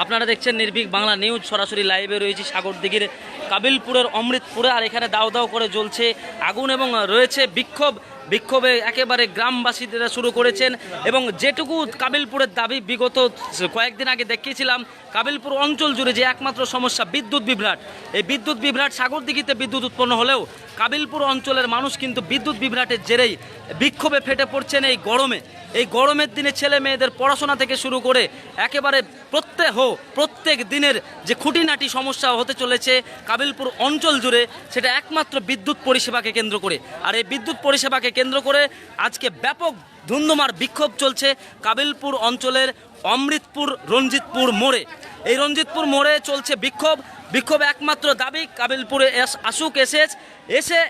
আপনারা দেখছেন নির্ভীক বাংলা নিউজ, সরাসরি লাইভে রয়েছে সাগরদিঘির কাবিলপুরের অমৃতপুরে, আর এখানে দাও দাও করে জ্বলছে আগুন এবং রয়েছে বিক্ষোভ। বিক্ষোভে একেবারে গ্রামবাসীরা শুরু করেছেন এবং যেটুকু কাবিলপুরের দাবি, বিগত কয়েকদিন আগে দেখিয়েছিলাম, কাবিলপুর অঞ্চল জুড়ে যে একমাত্র সমস্যা বিদ্যুৎ বিভ্রাট। এই বিদ্যুৎ বিভ্রাট সাগরদিঘিতে বিদ্যুৎ উৎপন্ন হলেও কাবিলপুর অঞ্চলের মানুষ কিন্তু বিদ্যুৎ বিভ্রাটের জেরেই বিক্ষোভে ফেটে পড়ছেন এই গরমে। এই গরমের দিনে ছেলে মেয়েদের পড়াশোনা থেকে শুরু করে একেবারে প্রত্যেক প্রত্যেক দিনের যে খুঁটিনাটি সমস্যা হতে চলেছে কাবিলপুর অঞ্চল জুড়ে, সেটা একমাত্র বিদ্যুৎ পরিষেবাকে কেন্দ্র করে। আর এই বিদ্যুৎ পরিষেবাকে কেন্দ্র করে আজকে ব্যাপক ধুন্ধুমার বিক্ষোভ চলছে কাবিলপুর অঞ্চলের অমৃতপুর রঞ্জিতপুর মোড়ে। এই রঞ্জিতপুর মোড়ে চলছে বিক্ষোভ। বিক্ষোভ একমাত্র দাবি কাবিলপুরে এস- আসুক এসেছ এসে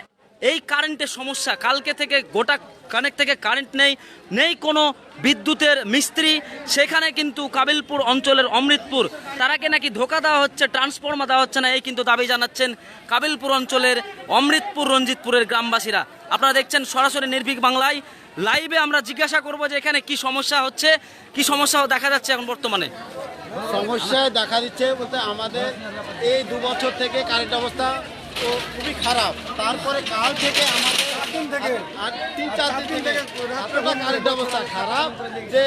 এই কারেন্টের সমস্যা। কালকে থেকে গোটা কানেক থেকে কারেন্ট নেই নেই কোনো বিদ্যুতের মিস্ত্রি। সেখানে কিন্তু কাবিলপুর অঞ্চলের অমৃতপুর, তারাকে নাকি ধোকা দেওয়া হচ্ছে ট্রান্সফর্মার দেওয়া হচ্ছে না, এই কিন্তু দাবি জানাচ্ছেন কাবিলপুর অঞ্চলের অমৃতপুর, রঞ্জিতপুরের গ্রামবাসীরা। আপনারা দেখছেন সরাসরি নির্ভীক বাংলায়। লাইভে আমরা জিজ্ঞাসা করব যে এখানে কি সমস্যা হচ্ছে, কি সমস্যা দেখা যাচ্ছে এখন বর্তমানে। সমস্যা দেখা দিচ্ছে বলতে আমাদের এই দু বছর থেকে কারেন্ট অবস্থা তো খুবই খারাপ। তারপরে কাল থেকে আমাদের থেকে। তিন চার দিন থেকে এতটা কারেন্ট অবস্থা খারাপ যে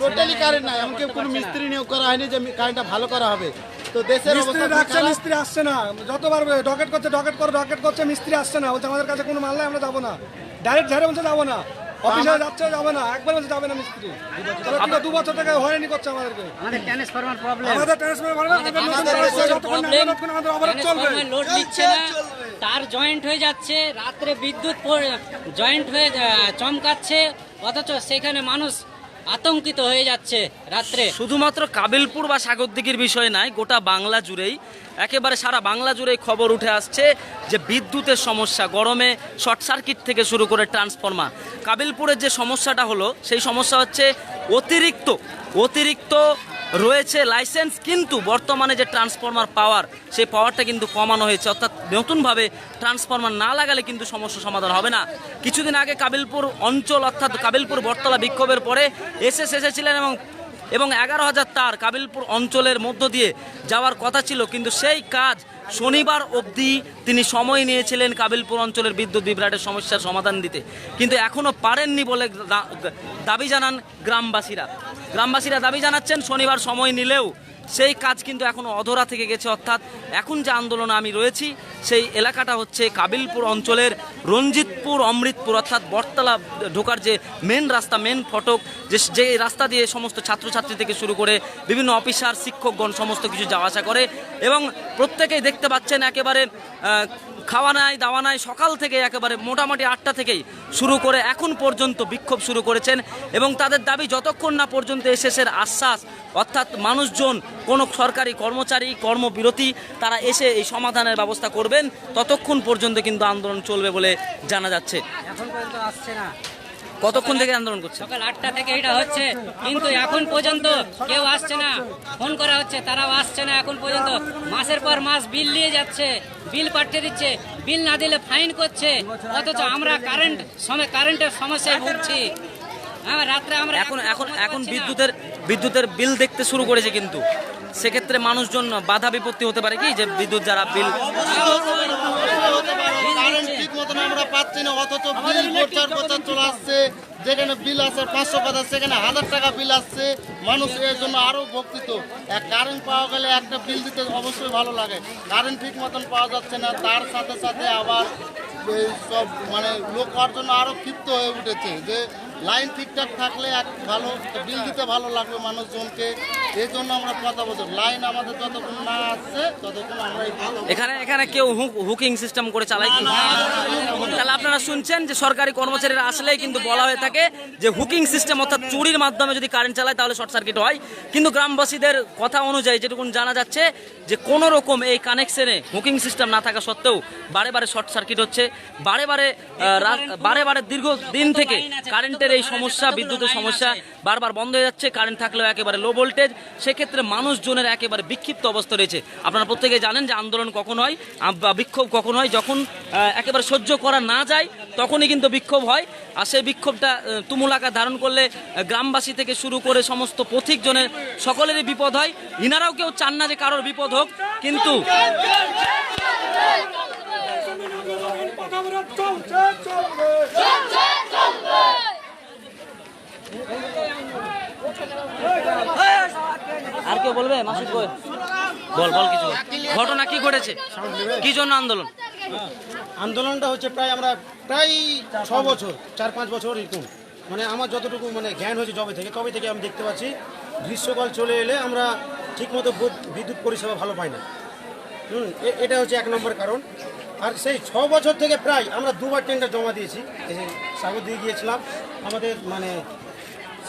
টোটালি কারেন্ট নাই। এমনকি কোনো মিস্ত্রি নিয়োগ করা হয়নি যে কারেন্টটা ভালো করা হবে। তো দেশের মিস্ত্রি অবস্থা ডাকছে মিস্ত্রি আসছে না। যতবার ডকেট করছে ডকেট করে ডকেট করছে মিস্ত্রি আসছে না। বলছে আমাদের কাছে কোনো মাল নাই আমরা যাব না। ডাইরেক্ট ঝাড়ে বলছে যাব না। অফিসে যাচ্ছে যাবে না। একবার বলছে যাবে না মিস্ত্রি। তাহলে দু বছর থেকে হয়রানি করছে আমাদেরকে। আমাদের ট্রান্সফরমার প্রবলেম আমাদের ট্রান্সফরমার পারবে আমাদের নতুন আমাদের ট্রান্সফার দেশের যতক্ষণ না হবে, ততক্ষণ আমাদের অবরোধ চলবে। লোড নিচ্ছে না। তার জয়েন্ট হয়ে যাচ্ছে রাত্রে বিদ্যুৎ জয়েন্ট হয়ে চমকাচ্ছে। অথচ সেখানে মানুষ আতঙ্কিত হয়ে যাচ্ছে রাত্রে। শুধুমাত্র কাবিলপুর বা সাগরদিঘির বিষয় নাই, গোটা বাংলা জুড়েই। একেবারে সারা বাংলা জুড়েই খবর উঠে আসছে যে বিদ্যুতের সমস্যা, গরমে শর্ট সার্কিট থেকে শুরু করে ট্রান্সফর্মার। কাবিলপুরের যে সমস্যাটা হলো, সেই সমস্যা হচ্ছে অতিরিক্ত অতিরিক্ত রয়েছে লাইসেন্স, কিন্তু বর্তমানে যে ট্রান্সফর্মার পাওয়ার, সেই পাওয়ারটা কিন্তু কমানো হয়েছে। অর্থাৎ নতুনভাবে ট্রান্সফর্মার না লাগালে কিন্তু সমস্যা সমাধান হবে না। কিছুদিন আগে কাবিলপুর অঞ্চল, অর্থাৎ কাবিলপুর বটতলা বিক্ষোভের পরে এসে এসেছিলেন এবং এবং এগারো হাজার তার কাবিলপুর অঞ্চলের মধ্য দিয়ে যাওয়ার কথা ছিল, কিন্তু সেই কাজ শনিবার অবধি তিনি সময় নিয়েছিলেন কাবিলপুর অঞ্চলের বিদ্যুৎ বিভ্রাটের সমস্যার সমাধান দিতে। কিন্তু এখনও পারেননি বলে দাবি জানান গ্রামবাসীরা। গ্রামবাসীরা দাবি জানাচ্ছেন শনিবার সময় নিলেও সেই কাজ কিন্তু এখনও অধরা থেকে গেছে, অর্থাৎ এখন যে আন্দোলনে আমি রয়েছি, সেই এলাকাটা হচ্ছে কাবিলপুর অঞ্চলের রঞ্জিতপুর, অমৃতপুর অর্থাৎ বটতলা ঢোকার যে মেন রাস্তা মেন ফটক, যে যে রাস্তা দিয়ে সমস্ত ছাত্রছাত্রী থেকে শুরু করে বিভিন্ন অফিসার, শিক্ষকগণ সমস্ত কিছু যাওয়া আসা করে এবং প্রত্যেকেই দেখতে পাচ্ছেন একেবারে খাওয়া নাই, দাওয়া নাই, সকাল থেকে একেবারে মোটামুটি আটটা থেকেই শুরু করে এখন পর্যন্ত বিক্ষোভ শুরু করেছেন এবং তাদের দাবি যতক্ষণ না পর্যন্ত এসএসের আশ্বাস, অর্থাৎ মানুষজন, কোনো সরকারি কর্মচারী, কর্মবিরতি, তারা এসে এই সমাধানের ব্যবস্থা করবেন, ততক্ষণ পর্যন্ত কিন্তু আন্দোলন চলবে বলে জানা যাচ্ছে। এখন পর্যন্ত আসছে না। কতক্ষণ থেকে আন্দোলন করছে? সকাল আটটা থেকে এটা হচ্ছে কিন্তু এখন পর্যন্ত কেউ আসছে না। ফোন করা হচ্ছে তারাও আসছে না এখন পর্যন্ত। মাসের পর মাস বিল নিয়ে যাচ্ছে বিল পাঠিয়ে দিচ্ছে বিল না দিলে ফাইন করছে। অথচ আমরা কারেন্ট সময় কারেন্টের সমস্যায় ভুগছি। হ্যাঁ রাত্রে আমরা এখন এখন এখন বিদ্যুতের বিদ্যুতের বিল দেখতে শুরু করেছে কিন্তু। সেক্ষেত্রে মানুষজন বাধা বিপত্তি হতে পারে কি? যে বিদ্যুৎ যারা বিল মতন আমরা পাচ্ছি না অথচ বিল প্রচার প্রচার চলে আসছে যেখানে বিল আছে পাঁচশো কথা সেখানে হাজার টাকা বিল আসছে। মানুষ এর জন্য আরও ভক্তিত। এক কারেন্ট পাওয়া গেলে একটা বিল দিতে অবশ্যই ভালো লাগে। কারেন্ট ঠিক মতন পাওয়া যাচ্ছে না তার সাথে সাথে আবার সব মানে লোক হওয়ার জন্য আরও ক্ষিপ্ত হয়ে উঠেছে যে লাইন ঠিকঠাক থাকলে এক ভালো বিল দিতে ভালো লাগবে মানুষজনকে। এই জন্য আমরা কথা বলছি লাইন আমাদের যতক্ষণ না আসছে ততক্ষণ আমরা এখানে এখানে কেউ হুকিং সিস্টেম করে চালায় কি? তাহলে আপনারা শুনছেন যে সরকারি কর্মচারীরা আসলেই কিন্তু বলা হয়ে থাকে যে হুকিং সিস্টেম অর্থাৎ চুরির মাধ্যমে যদি কারেন্ট চালায় তাহলে শর্ট সার্কিট হয়। কিন্তু গ্রামবাসীদের কথা অনুযায়ী যেটুকুন জানা যাচ্ছে যে কোনো রকম এই কানেকশনে হুকিং সিস্টেম না থাকা সত্ত্বেও বারে বারে শর্ট সার্কিট হচ্ছে। বারে বারে বারে বারে দীর্ঘ দিন থেকে কারেন্টের এই সমস্যা, বিদ্যুতের সমস্যা বারবার বন্ধ হয়ে যাচ্ছে কারেন্ট থাকলেও একেবারে লো ভোল্টেজ সেক্ষেত্রে মানুষজনের একেবারে বিক্ষিপ্ত অবস্থা রয়েছে। আপনারা প্রত্যেকে জানেন যে আন্দোলন কখন হয় বা বিক্ষোভ কখন হয়, যখন একেবারে সহ্য করা না যায়, তখনই কিন্তু বিক্ষোভ হয়। আর সেই বিক্ষোভটা তুমুল আকার ধারণ করলে গ্রামবাসী থেকে শুরু করে সমস্ত পথিকজনের সকলেরই বিপদ হয়। ইনারাও কেউ চান না যে কারোর বিপদ হোক, কিন্তু আর কেউ বলবে? মাসুদ কই বল বল কিছু। ঘটনা কি ঘটেছে? কি জন্য আন্দোলন? আন্দোলনটা হচ্ছে প্রায় আমরা প্রায় ছ বছর, চার পাঁচ বছর এরকম। মানে আমার যতটুকু মানে জ্ঞান হয়েছে যবে থেকে, তবে থেকে আমি দেখতে পাচ্ছি, গ্রীষ্মকাল চলে এলে আমরা ঠিকমতো বৈদ- বিদ্যুৎ পরিষেবা ভালো পাই না। হুম এটা হচ্ছে এক নম্বর কারণ। আর সেই ছ বছর থেকে প্রায় আমরা দুবার টেন্ডার জমা দিয়েছি। এই সাগর দিয়ে গিয়েছিলাম। আমাদের মানে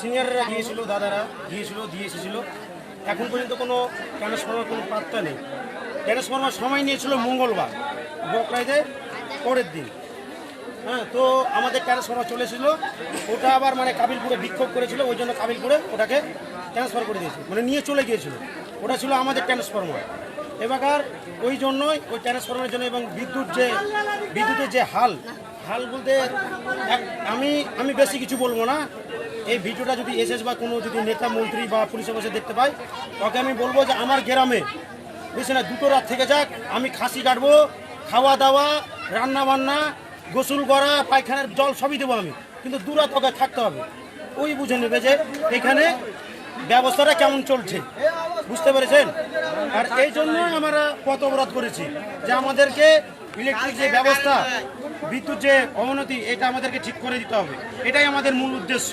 সিনিয়ররা গিয়েছিল, দাদারা গিয়েছিল, দিয়ে এসেছিল। এখন পর্যন্ত কোনো ট্রান্সফর্মার কোনো পাত্তা নেই। ট্রান্সফর্মার সময় নিয়েছিল মঙ্গলবার বকরাইতে পরের দিন। হ্যাঁ তো আমাদের ট্রান্সফর্মার চলে এসেছিল। ওটা আবার মানে কাবিলপুরে বিক্ষোভ করেছিল, ওই জন্য কাবিলপুরে ওটাকে ট্রান্সফার করে দিয়েছিল। মানে নিয়ে চলে গিয়েছিল। ওটা ছিল আমাদের ট্রান্সফর্মার। এবার ওই জন্যই ওই ট্রান্সফর্মারের জন্য এবং বিদ্যুৎ যে, বিদ্যুতের যে হাল হাল বলতে আমি আমি বেশি কিছু বলব না। এই ভিডিওটা যদি এসএস বা কোনো যদি নেতা, মন্ত্রী বা পুলিশ অফিসে দেখতে পাই ওকে আমি বলব যে আমার গ্রামে বুঝছি না, দুটো রাত থেকে যাক, আমি খাসি কাটবো, খাওয়া দাওয়া, রান্না বান্না, গোসল করা, পায়খানার জল সবই দেবো আমি। কিন্তু দু রাত ওকে থাকতে হবে। ওই বুঝে নেবে যে এখানে ব্যবস্থাটা কেমন চলছে। বুঝতে পেরেছেন? আর এই জন্যই আমরা পথ অবরোধ করেছি যে আমাদেরকে ইলেকট্রিক যে ব্যবস্থা, বিদ্যুৎ যে অবনতি, এটা আমাদেরকে ঠিক করে দিতে হবে। এটাই আমাদের মূল উদ্দেশ্য।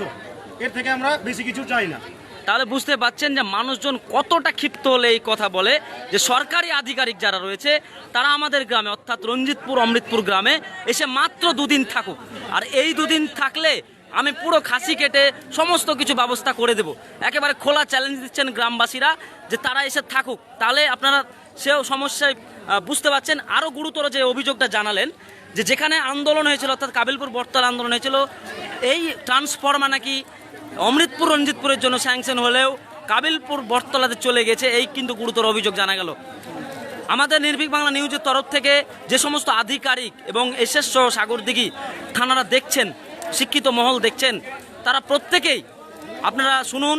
এর থেকে আমরা বেশি কিছু চাই না। তাহলে বুঝতে পাচ্ছেন যে মানুষজন কতটা ক্ষিপ্ত হলে এই কথা বলে যে সরকারি আধিকারিক যারা রয়েছে, তারা আমাদের গ্রামে, অর্থাৎ রঞ্জিতপুর, অমৃতপুর গ্রামে এসে মাত্র দুদিন থাকুক। আর এই দুদিন থাকলে আমি পুরো খাসি কেটে সমস্ত কিছু ব্যবস্থা করে দেব। একেবারে খোলা চ্যালেঞ্জ দিচ্ছেন গ্রামবাসীরা যে তারা এসে থাকুক। তাহলে আপনারা সেও সমস্যায় বুঝতে পারছেন। আরও গুরুতর যে অভিযোগটা জানালেন, যে যেখানে আন্দোলন হয়েছিল, অর্থাৎ কাবিলপুর বর্তাল আন্দোলন হয়েছিল এই ট্রান্সফর্মার নাকি অমৃতপুর, রঞ্জিতপুরের জন্য স্যাংশন হলেও কাবিলপুর বটতলাতে চলে গেছে, এই কিন্তু গুরুতর অভিযোগ জানা গেল। আমাদের নির্ভীক বাংলা নিউজের তরফ থেকে যে সমস্ত আধিকারিক এবং এসএস সহ সাগরদিঘি থানারা দেখছেন, শিক্ষিত মহল দেখছেন, তারা প্রত্যেকেই আপনারা শুনুন,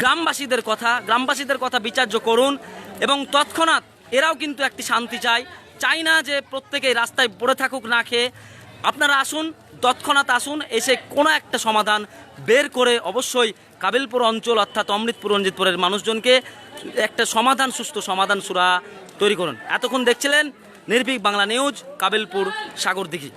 গ্রামবাসীদের কথা গ্রামবাসীদের কথা বিচার্য করুন এবং তৎক্ষণাৎ এরাও কিন্তু একটি শান্তি চায়। চাই না যে প্রত্যেকেই রাস্তায় পড়ে থাকুক, না খেয়ে আপনারা আসুন, তৎক্ষণাৎ আসুন, এসে কোনো একটা সমাধান বের করে অবশ্যই কাবিলপুর অঞ্চল অর্থাৎ অমৃতপুর রঞ্জিতপুরের মানুষজনকে একটা সমাধান, সুস্থ সমাধান সুরা তৈরি করুন। এতক্ষণ দেখছিলেন নির্ভীক বাংলা নিউজ, কাবিলপুর সাগরদিঘি।